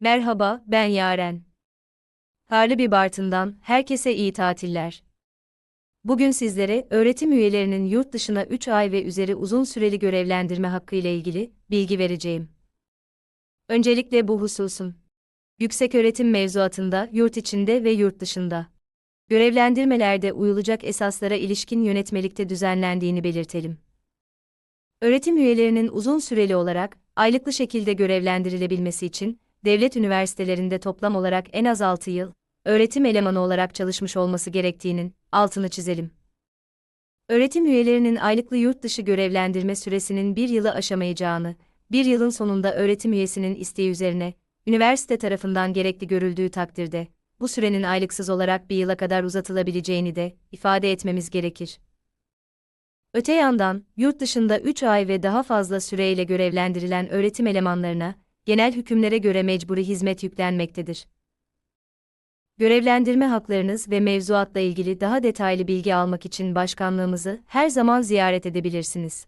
Merhaba, ben Yaren. Karlı bir Bartın'dan herkese iyi tatiller. Bugün sizlere öğretim üyelerinin yurt dışına 3 ay ve üzeri uzun süreli görevlendirme hakkı ile ilgili bilgi vereceğim. Öncelikle bu hususun. Yükseköğretim mevzuatında yurt içinde ve yurt dışında görevlendirmelerde uyulacak esaslara ilişkin yönetmelikte düzenlendiğini belirtelim. Öğretim üyelerinin uzun süreli olarak aylıklı şekilde görevlendirilebilmesi için devlet üniversitelerinde toplam olarak en az 6 yıl öğretim elemanı olarak çalışmış olması gerektiğinin altını çizelim. Öğretim üyelerinin aylıklı yurt dışı görevlendirme süresinin bir yılı aşamayacağını, bir yılın sonunda öğretim üyesinin isteği üzerine, üniversite tarafından gerekli görüldüğü takdirde, bu sürenin aylıksız olarak bir yıla kadar uzatılabileceğini de ifade etmemiz gerekir. Öte yandan, yurt dışında 3 ay ve daha fazla süreyle görevlendirilen öğretim elemanlarına, genel hükümlere göre mecburi hizmet yüklenmektedir. Görevlendirme haklarınız ve mevzuatla ilgili daha detaylı bilgi almak için başkanlığımızı her zaman ziyaret edebilirsiniz.